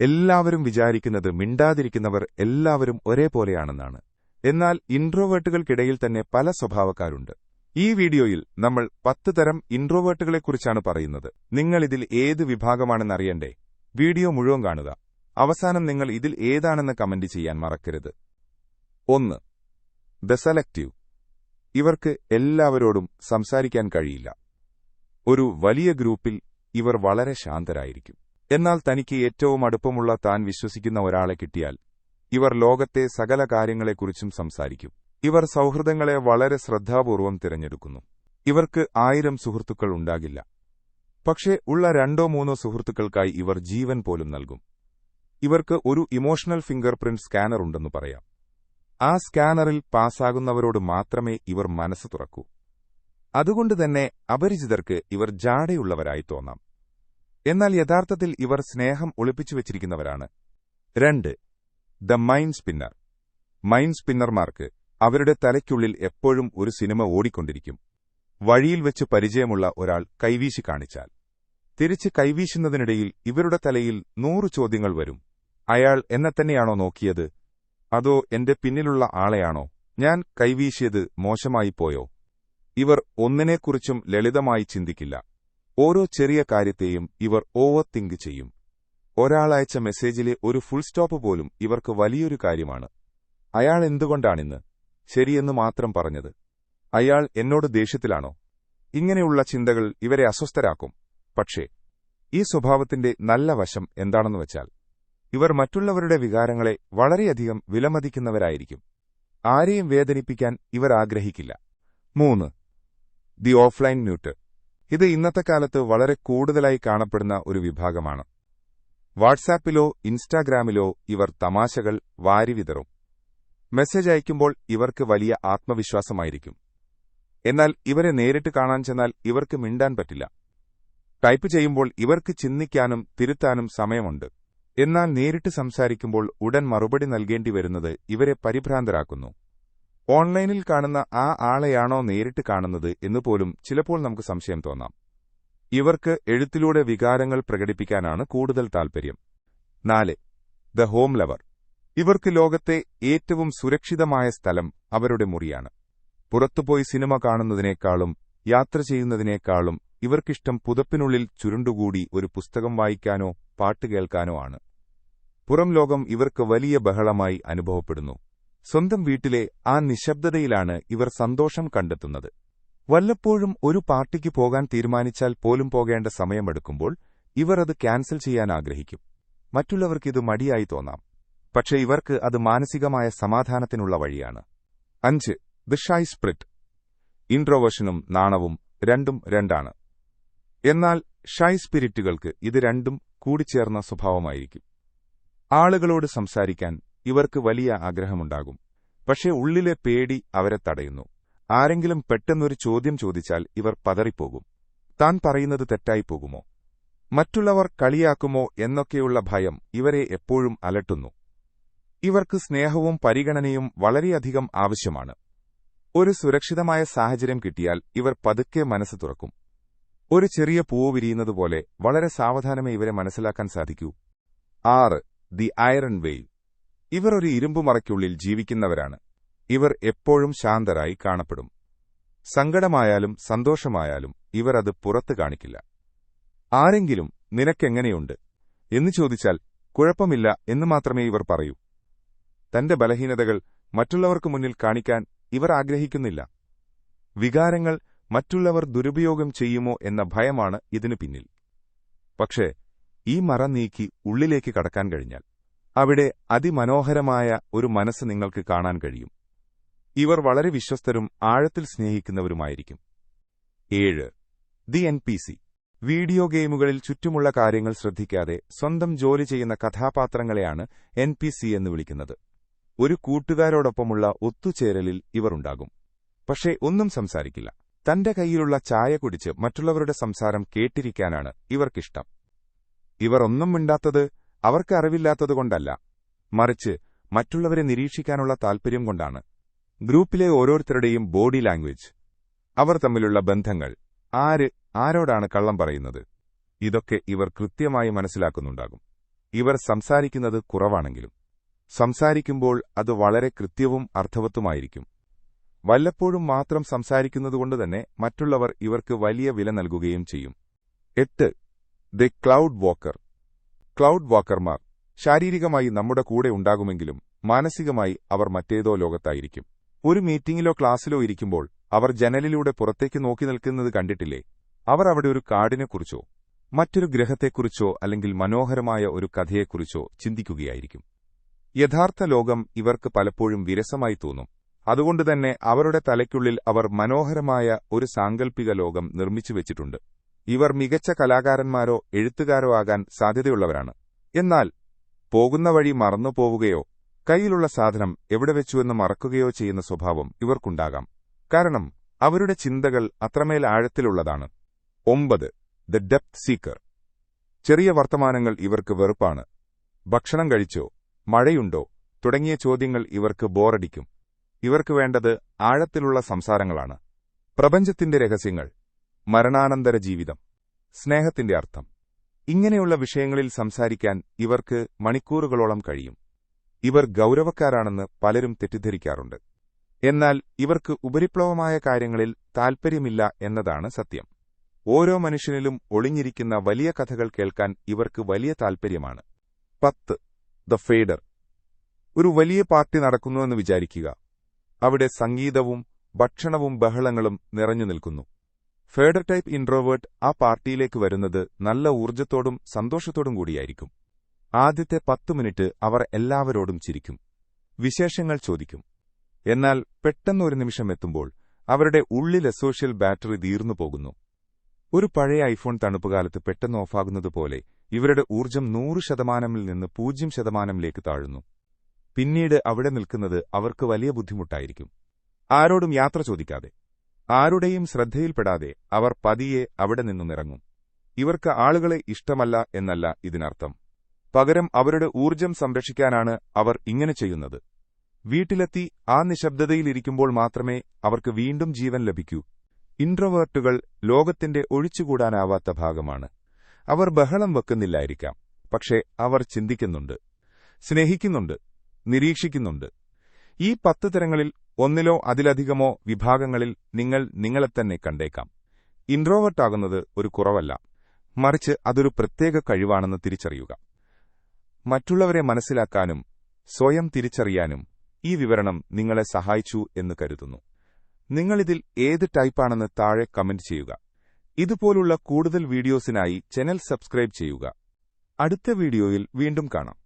എല്ലാവരും വിചാരിക്കുന്നത് മിണ്ടാതിരിക്കുന്നവർ എല്ലാവരും ഒരേപോലെയാണെന്നാണ്. എന്നാൽ ഇൻട്രോവേർട്ടുകൾക്കിടയിൽ തന്നെ പല സ്വഭാവക്കാരുണ്ട്. ഈ വീഡിയോയിൽ നമ്മൾ പത്ത് തരം ഇൻട്രോവേർട്ടുകളെക്കുറിച്ചാണ് പറയുന്നത്. നിങ്ങൾ ഇതിൽ ഏത് വിഭാഗമാണെന്നറിയണ്ടേ? വീഡിയോ മുഴുവൻ കാണുക. അവസാനം നിങ്ങൾ ഇതിൽ ഏതാണെന്ന് കമന്റ് ചെയ്യാൻ മറക്കരുത്. ഒന്ന് ദ സെലക്റ്റീവ്. ഇവർക്ക് എല്ലാവരോടും സംസാരിക്കാൻ കഴിയില്ല. ഒരു വലിയ ഗ്രൂപ്പിൽ ഇവർ വളരെ ശാന്തരായിരിക്കും. എന്നാൽ തനിക്ക് ഏറ്റവും അടുപ്പമുള്ള താൻ വിശ്വസിക്കുന്ന ഒരാളെ കിട്ടിയാൽ ഇവർ ലോകത്തെ സകല കാര്യങ്ങളെക്കുറിച്ചും സംസാരിക്കും. ഇവർ സൗഹൃദങ്ങളെ വളരെ ശ്രദ്ധാപൂർവം തിരഞ്ഞെടുക്കുന്നു. ഇവർക്ക് ആയിരം സുഹൃത്തുക്കൾ ഉണ്ടാകില്ല. പക്ഷേ ഉള്ള രണ്ടോ മൂന്നോ സുഹൃത്തുക്കൾക്കായി ഇവർ ജീവൻ പോലും നൽകും. ഇവർക്ക് ഒരു ഇമോഷണൽ ഫിംഗർ പ്രിന്റ് സ്കാനർ ഉണ്ടെന്ന് പറയാം. ആ സ്കാനറിൽ പാസ്സാകുന്നവരോട് മാത്രമേ ഇവർ മനസ്സ് തുറക്കൂ. അതുകൊണ്ടുതന്നെ അപരിചിതർക്ക് ഇവർ ജാടയുള്ളവരായി തോന്നാം. എന്നാൽ യഥാർത്ഥത്തിൽ ഇവർ സ്നേഹം ഒളിപ്പിച്ചു വച്ചിരിക്കുന്നവരാണ്. രണ്ട് ദ മൈൻഡ് സ്പിന്നർ. മൈൻഡ് സ്പിന്നർമാർക്ക് അവരുടെ തലയ്ക്കുള്ളിൽ എപ്പോഴും ഒരു സിനിമ ഓടിക്കൊണ്ടിരിക്കും. വഴിയിൽ വെച്ച് പരിചയമുള്ള ഒരാൾ കൈവീശി കാണിച്ചാൽ. തിരിച്ച് കൈവീശുന്നതിനിടയിൽ ഇവരുടെ തലയിൽ നൂറ് ചോദ്യങ്ങൾ വരും. അയാൾ എന്നെ തന്നെയാണോ നോക്കിയത്? അതോ എന്റെ പിന്നിലുള്ള ആളെയാണോ? ഞാൻ കൈവീശിയത് മോശമായിപ്പോയോ ഇവർ ഒന്നിനെക്കുറിച്ചും ലളിതമായി ചിന്തിക്കില്ല. ഓരോ ചെറിയ കാര്യത്തെയും ഇവർ ഓവർ തിങ്ക് ചെയ്യും ഒരാളയച്ച മെസ്സേജിലെ ഒരു ഫുൾ സ്റ്റോപ്പ് പോലും ഇവർക്ക് വലിയൊരു കാര്യമാണ്. അയാൾ എന്തുകൊണ്ടാണിന്ന്? ശരിയെന്ന് മാത്രം പറഞ്ഞത്. അയാൾ എന്നോട് ദേഷ്യത്തിലാണോ? ഇങ്ങനെയുള്ള ചിന്തകൾ ഇവരെ അസ്വസ്ഥരാക്കും. പക്ഷേ ഈ സ്വഭാവത്തിന്റെ നല്ല വശം എന്താണെന്ന് വെച്ചാൽ ഇവർ മറ്റുള്ളവരുടെ വികാരങ്ങളെ വളരെയധികം വിലമതിക്കുന്നവരായിരിക്കും. ആരെയും വേദനിപ്പിക്കാൻ ഇവർ ആഗ്രഹിക്കില്ല. മൂന്ന് ദി ഓഫ്ലൈൻ ന്യൂട്ട്. ഇത് ഇന്നത്തെ കാലത്ത് വളരെ കൂടുതലായി കാണപ്പെടുന്ന ഒരു വിഭാഗമാണ്. വാട്സാപ്പിലോ ഇൻസ്റ്റാഗ്രാമിലോ ഇവർ തമാശകൾ വാരിവിതറും മെസ്സേജ് അയക്കുമ്പോൾ ഇവർക്ക് വലിയ ആത്മവിശ്വാസമായിരിക്കും. എന്നാൽ ഇവരെ നേരിട്ട് കാണാൻ ചെന്നാൽ ഇവർക്ക് മിണ്ടാൻ പറ്റില്ല. ടൈപ്പ് ചെയ്യുമ്പോൾ ഇവർക്ക് ചിന്തിക്കാനും തിരുത്താനും സമയമുണ്ട്. എന്നാൽ നേരിട്ട് സംസാരിക്കുമ്പോൾ ഉടൻ മറുപടി നൽകേണ്ടി വരുന്നത് ഇവരെ പരിഭ്രാന്തരാക്കുന്നു. ഓൺലൈനിൽ കാണുന്ന ആ ആളെയാണോ നേരിട്ട് കാണുന്നത് എന്നുപോലും ചിലപ്പോൾ നമുക്ക് സംശയം തോന്നാം. ഇവർക്ക് എഴുത്തിലൂടെ വികാരങ്ങൾ പ്രകടിപ്പിക്കാനാണ് കൂടുതൽ താൽപര്യം. നാല് ദ ഹോം ലവർ. ഇവർക്ക് ലോകത്തെ ഏറ്റവും സുരക്ഷിതമായ സ്ഥലം അവരുടെ മുറിയാണ്. പുറത്തുപോയി സിനിമ കാണുന്നതിനേക്കാളും യാത്ര ചെയ്യുന്നതിനേക്കാളും ഇവർക്കിഷ്ടം പുതപ്പിനുള്ളിൽ ചുരുണ്ടുകൂടി ഒരു പുസ്തകം വായിക്കാനോ പാട്ട് കേൾക്കാനോ ആണ്. പുറം ലോകം ഇവർക്ക് വലിയ ബഹളമായി അനുഭവപ്പെടുന്നു. സ്വന്തം വീട്ടിലെ ആ നിശബ്ദതയിലാണ് ഇവർ സന്തോഷം കണ്ടെത്തുന്നത്. വല്ലപ്പോഴും ഒരു പാർട്ടിക്ക് പോകാൻ തീരുമാനിച്ചാൽ പോലും പോകേണ്ട സമയമെടുക്കുമ്പോൾ ഇവർ അത് ക്യാൻസൽ ചെയ്യാൻ ആഗ്രഹിക്കും. മറ്റുള്ളവർക്കിത് മടിയായി തോന്നാം. പക്ഷെ ഇവർക്ക് അത് മാനസികമായ സമാധാനത്തിനുള്ള വഴിയാണ്. അഞ്ച് ദ ഷൈ സ്പ്രിറ്റ്. ഇൻട്രോവേഷനും നാണവും രണ്ടും രണ്ടാണ്. എന്നാൽ ഷൈ സ്പിരിറ്റുകൾക്ക് ഇത് രണ്ടും കൂടിച്ചേർന്ന സ്വഭാവമായിരിക്കും. ആളുകളോട് സംസാരിക്കാൻ ഇവർക്ക് വലിയ ആഗ്രഹമുണ്ടാകും. പക്ഷേ ഉള്ളിലെ പേടി അവരെ തടയുന്നു. ആരെങ്കിലും പെട്ടെന്നൊരു ചോദ്യം ചോദിച്ചാൽ ഇവർ പതറിപ്പോകും. താൻ പറയുന്നത് തെറ്റായിപ്പോകുമോ മറ്റുള്ളവർ കളിയാക്കുമോ എന്നൊക്കെയുള്ള ഭയം ഇവരെ എപ്പോഴും അലട്ടുന്നു. ഇവർക്ക് സ്നേഹവും പരിഗണനയും വളരെയധികം ആവശ്യമാണ്. ഒരു സുരക്ഷിതമായ സാഹചര്യം കിട്ടിയാൽ ഇവർ പതുക്കെ മനസ്സ് തുറക്കും. ഒരു ചെറിയ പൂവ് വിരിയുന്നതുപോലെ വളരെ സാവധാനമേ ഇവരെ മനസ്സിലാക്കാൻ സാധിക്കൂ. ആറ് ദി ഐറൺ വെയിൽ. ഇവർ ഒരു ഇരുമ്പുമറയ്ക്കുള്ളിൽ ജീവിക്കുന്നവരാണ്. ഇവർ എപ്പോഴും ശാന്തരായി കാണപ്പെടും. സങ്കടമായാലും സന്തോഷമായാലും ഇവർ അത് പുറത്തു കാണിക്കില്ല. ആരെങ്കിലും നിനക്കെങ്ങനെയുണ്ട് എന്ന് ചോദിച്ചാൽ കുഴപ്പമില്ല എന്ന് മാത്രമേ ഇവർ പറയൂ. തന്റെ ബലഹീനതകൾ മറ്റുള്ളവർക്ക് മുന്നിൽ കാണിക്കാൻ ഇവർ ആഗ്രഹിക്കുന്നില്ല. വികാരങ്ങൾ മറ്റുള്ളവർ ദുരുപയോഗം ചെയ്യുമോ എന്ന ഭയമാണ് ഇതിനു പിന്നിൽ. പക്ഷേ ഈ മറ നീക്കി ഉള്ളിലേക്ക് കടക്കാൻ കഴിഞ്ഞാൽ അവിടെ അതിമനോഹരമായ ഒരു മനസ്സ് നിങ്ങൾക്ക് കാണാൻ കഴിയും. ഇവർ വളരെ വിശ്വസ്തരും ആഴത്തിൽ സ്നേഹിക്കുന്നവരുമായിരിക്കും. ഏഴ്. The N P C. Video ഗെയിമുകളിൽ ചുറ്റുമുള്ള കാര്യങ്ങൾ ശ്രദ്ധിക്കാതെ സ്വന്തം ജോലി ചെയ്യുന്ന കഥാപാത്രങ്ങളെയാണ് എൻ പി സി എന്ന് വിളിക്കുന്നത്. ഒരു കൂട്ടുകാരോടൊപ്പമുള്ള ഒത്തുചേരലിൽ ഇവർ ഉണ്ടാകും. പക്ഷേ ഒന്നും സംസാരിക്കില്ല. തന്റെ കൈയിലുള്ള ചായ കുടിച്ച് മറ്റുള്ളവരുടെ സംസാരം കേട്ടിരിക്കാനാണ് ഇവർക്കിഷ്ടം. ഇവർ ഒന്നും മിണ്ടാത്തത് അവർക്ക് അറിവില്ലാത്തതുകൊണ്ടല്ല മറിച്ച് മറ്റുള്ളവരെ നിരീക്ഷിക്കാനുള്ള താൽപര്യം കൊണ്ടാണ്. ഗ്രൂപ്പിലെ ഓരോരുത്തരുടെയും ബോഡി ലാംഗ്വേജ്. അവർ തമ്മിലുള്ള ബന്ധങ്ങൾ. ആര് ആരോടാണ് കള്ളം പറയുന്നത്? ഇതൊക്കെ ഇവർ കൃത്യമായി മനസ്സിലാക്കുന്നുണ്ടാകും. ഇവർ സംസാരിക്കുന്നത് കുറവാണെങ്കിലും. സംസാരിക്കുമ്പോൾ അത് വളരെ കൃത്യവും അർത്ഥവത്തുമായിരിക്കും. വല്ലപ്പോഴും മാത്രം സംസാരിക്കുന്നതുകൊണ്ട് തന്നെ മറ്റുള്ളവർ ഇവർക്ക് വലിയ വില നൽകുകയും ചെയ്യും. എട്ട് ദി ക്ലൌഡ് വാക്കർ. ക്ലൗഡ് വാക്കർമാർ ശാരീരികമായി നമ്മുടെ കൂടെ ഉണ്ടാകുമെങ്കിലും മാനസികമായി അവർ മറ്റേതോ ലോകത്തായിരിക്കും. ഒരു മീറ്റിംഗിലോ ക്ലാസ്സിലോ ഇരിക്കുമ്പോൾ അവർ ജനലിലൂടെ പുറത്തേക്ക് നോക്കി നിൽക്കുന്നത് കണ്ടിട്ടില്ലേ? അവർ അവിടെ ഒരു കാടിനെക്കുറിച്ചോ മറ്റൊരു ഗ്രഹത്തെക്കുറിച്ചോ അല്ലെങ്കിൽ മനോഹരമായ ഒരു കഥയെക്കുറിച്ചോ ചിന്തിക്കുകയായിരിക്കും. യഥാർത്ഥ ലോകം ഇവർക്ക് പലപ്പോഴും വിരസമായി തോന്നും. അതുകൊണ്ടുതന്നെ അവരുടെ തലയ്ക്കുള്ളിൽ അവർ മനോഹരമായ ഒരു സാങ്കൽപ്പിക ലോകം നിർമ്മിച്ചു വെച്ചിട്ടുണ്ട്. ഇവർ മികച്ച കലാകാരന്മാരോ എഴുത്തുകാരോ ആകാൻ സാധ്യതയുള്ളവരാണ്. എന്നാൽ പോകുന്ന വഴി മറന്നുപോവുകയോ കയ്യിലുള്ള സാധനം എവിടെ വെച്ചുവെന്ന് മറക്കുകയോ ചെയ്യുന്ന സ്വഭാവം ഇവർക്കുണ്ടാകാം. കാരണം അവരുടെ ചിന്തകൾ അത്രമേൽ ആഴത്തിലുള്ളതാണ്. ഒമ്പത് ദ ഡെപ്ത് സീക്കർ. ചെറിയ വർത്തമാനങ്ങൾ ഇവർക്ക് വെറുപ്പാണ്. ഭക്ഷണം കഴിച്ചോ മഴയുണ്ടോ തുടങ്ങിയ ചോദ്യങ്ങൾ ഇവർക്ക് ബോറടിക്കും. ഇവർക്ക് വേണ്ടത് ആഴത്തിലുള്ള സംസാരങ്ങളാണ്. പ്രപഞ്ചത്തിന്റെ രഹസ്യങ്ങൾ. മരണാനന്തര ജീവിതം. സ്നേഹത്തിന്റെ അർത്ഥം. ഇങ്ങനെയുള്ള വിഷയങ്ങളിൽ സംസാരിക്കാൻ ഇവർക്ക് മണിക്കൂറുകളോളം കഴിയും. ഇവർ ഗൗരവക്കാരാണെന്ന് പലരും തെറ്റിദ്ധരിക്കാറുണ്ട്. എന്നാൽ ഇവർക്ക് ഉപരിപ്ലവമായ കാര്യങ്ങളിൽ താൽപ്പര്യമില്ല എന്നതാണ് സത്യം. ഓരോ മനുഷ്യനിലും ഒളിഞ്ഞിരിക്കുന്ന വലിയ കഥകൾ കേൾക്കാൻ ഇവർക്ക് വലിയ താൽപ്പര്യമാണ്. പത്ത്. ദ ഫേഡർ ഒരു വലിയ പാർട്ടി നടക്കുന്നുവെന്ന് വിചാരിക്കുക. അവിടെ സംഗീതവും ഭക്ഷണവും ബഹളങ്ങളും നിറഞ്ഞു നിൽക്കുന്നു. ഫേഡർ ടൈപ്പ് ഇൻട്രോവേർട്ട് ആ പാർട്ടിയിലേക്ക് വരുന്നത് നല്ല ഊർജത്തോടും സന്തോഷത്തോടും കൂടിയായിരിക്കും. ആദ്യത്തെ പത്തു മിനിറ്റ് അവർ എല്ലാവരോടും ചിരിക്കും. വിശേഷങ്ങൾ ചോദിക്കും. എന്നാൽ പെട്ടെന്ന് ഒരു നിമിഷം എത്തുമ്പോൾ അവരുടെ ഉള്ളിലെ സോഷ്യൽ ബാറ്ററി തീർന്നു പോകുന്നു. ഒരു പഴയ ഐഫോൺ തണുപ്പുകാലത്ത് പെട്ടെന്ന് ഓഫാകുന്നതുപോലെ ഇവരുടെ ഊർജം നൂറ് ശതമാനമിൽ നിന്ന് പൂജ്യം ശതമാനമിലേക്ക് താഴുന്നു. പിന്നീട് അവിടെ നിൽക്കുന്നത് അവർക്ക് വലിയ ബുദ്ധിമുട്ടായിരിക്കും. ആരോടും യാത്ര ചോദിക്കാതെ. ആരുടെയും ശ്രദ്ധയിൽപ്പെടാതെ അവർ പതിയെ അവിടെ നിന്നുമിറങ്ങും ഇവർക്ക് ആളുകളെ ഇഷ്ടമല്ല എന്നല്ല ഇതിനർത്ഥം. പകരം അവരുടെ ഊർജം സംരക്ഷിക്കാനാണ് അവർ ഇങ്ങനെ ചെയ്യുന്നത്. വീട്ടിലെത്തി ആ നിശബ്ദതയിലിരിക്കുമ്പോൾ മാത്രമേ അവർക്ക് വീണ്ടും ജീവൻ ലഭിക്കൂ. ഇൻട്രോവേർട്ടുകൾ ലോകത്തിന്റെ ഒഴിച്ചുകൂടാനാവാത്ത ഭാഗമാണ്. അവർ ബഹളം വെക്കുന്നില്ലായിരിക്കാം. പക്ഷേ അവർ ചിന്തിക്കുന്നുണ്ട്. സ്നേഹിക്കുന്നുണ്ട്. നിരീക്ഷിക്കുന്നുണ്ട്. ഈ പത്ത് തരങ്ങളിൽ ഒന്നിലോ അതിലധികമോ വിഭാഗങ്ങളിൽ നിങ്ങൾ നിങ്ങളെത്തന്നെ കണ്ടേക്കാം. ഇൻട്രോവേർട്ടാകുന്നത് ഒരു കുറവല്ല. മറിച്ച് അതൊരു പ്രത്യേക കഴിവാണെന്ന് തിരിച്ചറിയുക. മറ്റുള്ളവരെ മനസ്സിലാക്കാനും സ്വയം തിരിച്ചറിയാനും ഈ വിവരണം നിങ്ങളെ സഹായിച്ചു എന്ന് കരുതുന്നു. നിങ്ങളിതിൽ ഏത് ടൈപ്പാണെന്ന് താഴെ കമന്റ് ചെയ്യുക. ഇതുപോലുള്ള കൂടുതൽ വീഡിയോസിനായി ചാനൽ സബ്സ്ക്രൈബ് ചെയ്യുക. അടുത്ത വീഡിയോയിൽ വീണ്ടും കാണാം.